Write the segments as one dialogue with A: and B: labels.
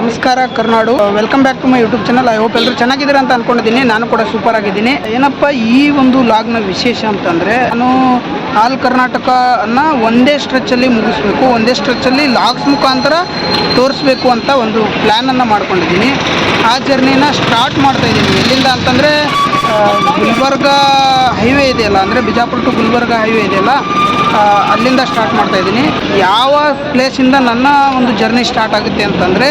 A: ನಮಸ್ಕಾರ Karnadu. Welcome back to my YouTube channel I hope ಎಲ್ಲರೂ ಚೆನ್ನಾಗಿದ್ದೀರಾ ಅಂತ ಅನ್ಕೊಂಡಿದ್ದೀನಿ. ನಾನು ಕೂಡ ಸೂಪರ್ ಆಗಿದ್ದೀನಿ. ಏನಪ್ಪ ಈ ಒಂದು ಲಾಗ್ನ ವಿಶೇಷ ಅಂತಂದರೆ, ನಾನು ಆಲ್ ಕರ್ನಾಟಕನ ಒಂದೇ ಸ್ಟ್ರೆಚ್ಚಲ್ಲಿ ಮುಗಿಸ್ಬೇಕು. ಒಂದೇ ಸ್ಟ್ರೆಚ್ಚಲ್ಲಿ ಲಾಗ್ಸ್ ಮುಖಾಂತರ ತೋರಿಸ್ಬೇಕು ಅಂತ ಒಂದು ಪ್ಲ್ಯಾನನ್ನು ಮಾಡ್ಕೊಂಡಿದ್ದೀನಿ. ಆ ಜರ್ನಿನ ಸ್ಟಾರ್ಟ್ ಮಾಡ್ತಾ ಇದ್ದೀನಿ. ಎಲ್ಲಿಂದ ಅಂತಂದರೆ ಗುಲ್ಬರ್ಗ ಹೈವೇ ಇದೆಯಲ್ಲ ಅಂದರೆ ಬಿಜಾಪುರ ಟು ಗುಲ್ಬರ್ಗ ಹೈವೇ ಇದೆಯಲ್ಲ ಅಲ್ಲಿಂದ ಸ್ಟಾರ್ಟ್ ಮಾಡ್ತಾ ಇದ್ದೀನಿ. ಯಾವ ಪ್ಲೇಸಿಂದ ನನ್ನ ಒಂದು ಜರ್ನಿ ಸ್ಟಾರ್ಟ್ ಆಗುತ್ತೆ ಅಂತಂದರೆ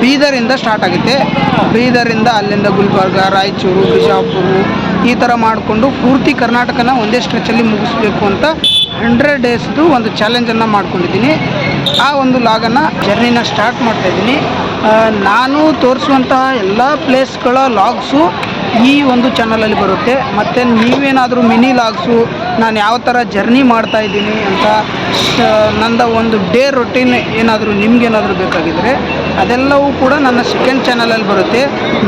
A: ಬೀದರಿಂದ ಸ್ಟಾರ್ಟ್ ಆಗುತ್ತೆ. ಬೀದರಿಂದ ಅಲ್ಲಿಂದ ಗುಲ್ಬರ್ಗ ರಾಯಚೂರು ಬಿಜಾಪುರ ಈ ಥರ ಮಾಡಿಕೊಂಡು ಪೂರ್ತಿ ಕರ್ನಾಟಕನ ಒಂದೇ ಸ್ಟ್ರೆಚಲ್ಲಿ ಮುಗಿಸ್ಬೇಕು ಅಂತ ಹಂಡ್ರೆಡ್ ಡೇಸ್ದು ಒಂದು ಚಾಲೆಂಜನ್ನು ಮಾಡ್ಕೊಂಡಿದ್ದೀನಿ. ಆ ಒಂದು ಲಾಗನ್ನು ಜರ್ನಿನ ಸ್ಟಾರ್ಟ್ ಮಾಡ್ತಾ ಇದ್ದೀನಿ. ಆ, ನಾನು ತೋರಿಸುವಂತಹ ಎಲ್ಲ ಪ್ಲೇಸ್ಗಳ ಲಾಗ್ಸು ಈ ಒಂದು ಚಾನಲಲ್ಲಿ ಬರುತ್ತೆ. ಮತ್ತು ನೀವೇನಾದರೂ ಮಿನಿ ಲಾಗ್ಸು ನಾನು ಯಾವ ಥರ ಜರ್ನಿ ಮಾಡ್ತಾ ಇದ್ದೀನಿ ಅಂತ ನಂದ ಒಂದು ಡೇ ರೊಟೀನ್ ಏನಾದರೂ ನಿಮಗೇನಾದರೂ ಬೇಕಾಗಿದ್ದರೆ ಅದೆಲ್ಲವೂ ಕೂಡ ನನ್ನ ಸೆಕೆಂಡ್ ಚಾನಲಲ್ಲಿ ಬರುತ್ತೆ.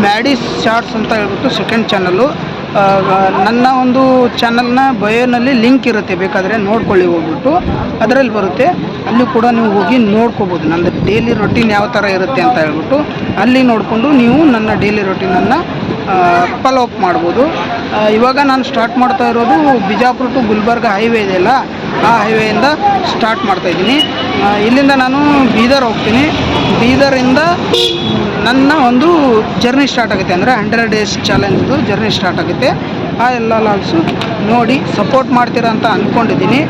A: ಮ್ಯಾಡಿಸ್ ಶಾರ್ಟ್ಸ್ ಅಂತ ಹೇಳ್ಬಿಟ್ಟು ಸೆಕೆಂಡ್ ಚಾನಲ್ಲು ನನ್ನ ಒಂದು ಚಾನಲ್ನ ಬಯೋನಲ್ಲಿ ಲಿಂಕ್ ಇರುತ್ತೆ, ಬೇಕಾದರೆ ನೋಡ್ಕೊಳ್ಳಿ ಹೋಗ್ಬಿಟ್ಟು. ಅದರಲ್ಲಿ ಬರುತ್ತೆ. ಅಲ್ಲಿ ಕೂಡ ನೀವು ಹೋಗಿ ನೋಡ್ಕೋಬೋದು. ನನ್ನ ಡೈಲಿ ರೊಟೀನ್ ಯಾವ ಥರ ಇರುತ್ತೆ ಅಂತ ಹೇಳ್ಬಿಟ್ಟು. ಅಲ್ಲಿ ನೋಡಿಕೊಂಡು ನೀವು ನನ್ನ ಡೈಲಿ ರೊಟೀನನ್ನು ಫಾಲೋ ಅಪ್ ಮಾಡ್ಬೋದು. ಇವಾಗ ನಾನು ಸ್ಟಾರ್ಟ್ ಮಾಡ್ತಾ ಇರೋದು ಬಿಜಾಪುರ ಟು ಗುಲ್ಬರ್ಗ ಹೈವೇ ಇದೆಯಲ್ಲ ಆ ಹೈವೇಯಿಂದ ಸ್ಟಾರ್ಟ್ ಮಾಡ್ತಾ ಇದ್ದೀನಿ. ಇಲ್ಲಿಂದ ನಾನು ಬೀದರ್ ಹೋಗ್ತೀನಿ. ಬೀದರಿಂದ ನನ್ನ ಒಂದು ಜರ್ನಿ ಸ್ಟಾರ್ಟ್ ಆಗುತ್ತೆ ಅಂದರೆ ಹಂಡ್ರೆಡ್ ಡೇಸ್ ಚಾಲೆಂಜ್ದು ಜರ್ನಿ ಸ್ಟಾರ್ಟ್ ಆಗುತ್ತೆ. ಆ ಎಲ್ಲ ಲಾಗ್ಸು ನೋಡಿ ಸಪೋರ್ಟ್ ಮಾಡ್ತೀರಾ ಅಂತ ಅಂದ್ಕೊಂಡಿದ್ದೀನಿ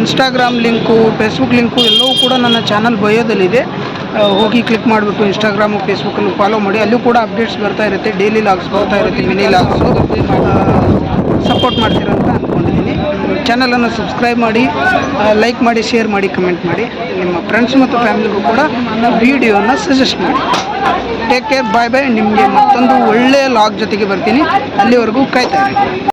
A: ಇನ್ಸ್ಟಾಗ್ರಾಮ್ ಲಿಂಕು ಫೇಸ್ಬುಕ್ ಲಿಂಕು ಎಲ್ಲವೂ ಕೂಡ ನನ್ನ ಚಾನಲ್ ಬಯೋದಲ್ಲಿದೆ ಹೋಗಿ ಕ್ಲಿಕ್ ಮಾಡಿಬಿಟ್ಟು ಇನ್ಸ್ಟಾಗ್ರಾಮು ಫೇಸ್ಬುಕ್ಕಲ್ಲಿ ಫಾಲೋ ಮಾಡಿ. ಅಲ್ಲೂ ಕೂಡ ಅಪ್ಡೇಟ್ಸ್ ಬರ್ತಾ ಇರುತ್ತೆ. ಡೈಲಿ ಲಾಗ್ಸ್ ಬರ್ತಾ ಇರುತ್ತೆ ಮಿನಿ ಲಾಗ್ಸು ಸಪೋರ್ಟ್ ಮಾಡ್ತೀರಾ ಅಂತ ಅಂದ್ಕೊಂಡಿದ್ದೀನಿ ಚಾನಲನ್ನು ಸಬ್ಸ್ಕ್ರೈಬ್ ಮಾಡಿ ಲೈಕ್ ಮಾಡಿ ಶೇರ್ ಮಾಡಿ ಕಮೆಂಟ್ ಮಾಡಿ. ನಿಮ್ಮ ಫ್ರೆಂಡ್ಸ್ ಮತ್ತು ಫ್ಯಾಮಿಲಿಗೂ ಕೂಡ ವಿಡಿಯೋನ ಸಜೆಸ್ಟ್ ಮಾಡಿ. ಟೇಕ್ ಕೇರ್ ಬಾಯ್ ಬಾಯ್ ನಿಮಗೆ ಮತ್ತೊಂದು ಒಳ್ಳೆಯ ಲಾಗ್ ಜೊತೆಗೆ ಬರ್ತೀನಿ. ಅಲ್ಲಿವರೆಗೂ ಕಾಯ್ತಾ ಇರಿ.